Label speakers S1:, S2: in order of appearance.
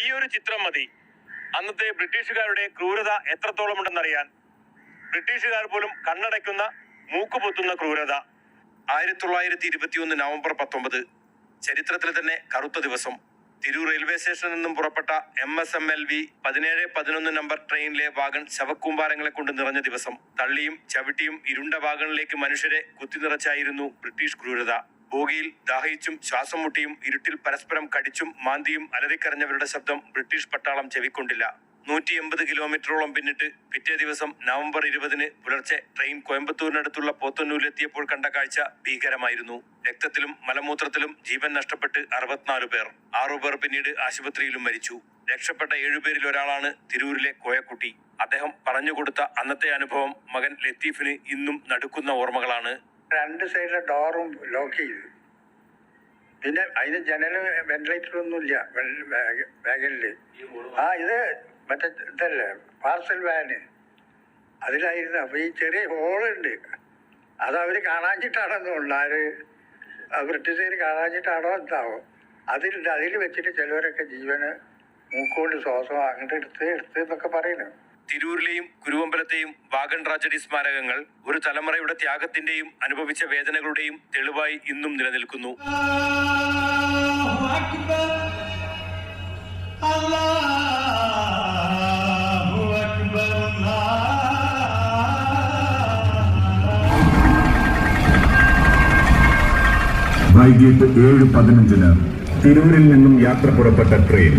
S1: ഈ ഒരു ചിത്രം മതി. അന്നത്തെ ബ്രിട്ടീഷുകാരുടെ ക്രൂരത എത്രത്തോളം ഉണ്ടെന്നറിയാൻ ബ്രിട്ടീഷുകാർ പോലും കണ്ണടയ്ക്കുന്ന മൂക്കുപൊത്തുന്ന ക്രൂരത. ആയിരത്തി തൊള്ളായിരത്തി ഇരുപത്തിയൊന്ന് നവംബർ പത്തൊമ്പത് ചരിത്രത്തിൽ തന്നെ കറുത്ത ദിവസം. തിരൂർ റെയിൽവേ സ്റ്റേഷനിൽ നിന്നും പുറപ്പെട്ട M S M L V പതിനേഴ് പതിനൊന്ന് നമ്പർ ട്രെയിനിലെ വാഗൺ ശവക്കൂമ്പാരങ്ങളെ കൊണ്ട് നിറഞ്ഞ ദിവസം. തള്ളിയും ചവിട്ടിയും ഇരുണ്ട വാഗണിലേക്ക് മനുഷ്യരെ കുത്തി നിറച്ചായിരുന്നു ബ്രിട്ടീഷ് ക്രൂരത. ബോഗിയിൽ ദാഹിച്ചും ശ്വാസം മുട്ടിയും ഇരുട്ടിൽ പരസ്പരം കടിച്ചും മാന്തിയും അലറിക്കരഞ്ഞവരുടെ ശബ്ദം ബ്രിട്ടീഷ് പട്ടാളം ചെവിക്കൊണ്ടില്ല. നൂറ്റി എൺപത് കിലോമീറ്ററോളം പിന്നിട്ട് പിറ്റേ ദിവസം നവംബർ ഇരുപതിന് പുലർച്ചെ ട്രെയിൻ കോയമ്പത്തൂരിനടുത്തുള്ള പോത്തന്നൂരിലെത്തിയപ്പോൾ കണ്ട കാഴ്ച ഭീകരമായിരുന്നു. രക്തത്തിലും മലമൂത്രത്തിലും ജീവൻ നഷ്ടപ്പെട്ട് അറുപത്തിനാല് പേർ ആറുപേർ പിന്നീട് ആശുപത്രിയിലും മരിച്ചു. രക്ഷപ്പെട്ട ഏഴുപേരിൽ ഒരാളാണ് തിരൂരിലെ കോയക്കുട്ടി. അദ്ദേഹം പറഞ്ഞുകൊടുത്ത അന്നത്തെ അനുഭവം മകൻ ലത്തീഫിന് ഇന്നും നടുക്കുന്ന ഓർമ്മകളാണ്.
S2: രണ്ട് സൈഡിലെ ഡോറും ലോക്ക് ചെയ്തു. പിന്നെ അതിന് വെന്റിലേറ്റർ ഒന്നുമില്ല വാഗനിൽ. ആ ഇത് മറ്റേ ഇതല്ലേ പാർസൽ വാന് അതിലായിരുന്നു. അപ്പൊ ഈ ചെറിയ ഹോളുണ്ട് അത് അവർ കാണാഞ്ഞിട്ടാണെന്ന് ആ ബ്രിട്ടീഷുകാർ കാണാഞ്ഞിട്ടാണോ എന്താവോ. അതിലുണ്ട് അതിൽ വെച്ചിട്ട് ചിലവരൊക്കെ ജീവന് മൂക്കുകൊണ്ട് ശ്വാസം അങ്ങോട്ട് എടുത്ത് എടുത്ത് എന്നൊക്കെ പറയുന്നു.
S1: തിരൂരിലെയും കുരുവമ്പലത്തെയും വാഗൺ ട്രാജഡി സ്മാരകങ്ങൾ ഒരു തലമുറയുടെ ത്യാഗത്തിന്റെയും അനുഭവിച്ച വേദനകളുടെയും തെളിവായി ഇന്നും നിലനിൽക്കുന്നു.
S3: വൈകിട്ട് ഏഴ് പതിനഞ്ചിന് തിരൂരിൽ നിന്നും യാത്ര പുറപ്പെട്ട ട്രെയിൻ.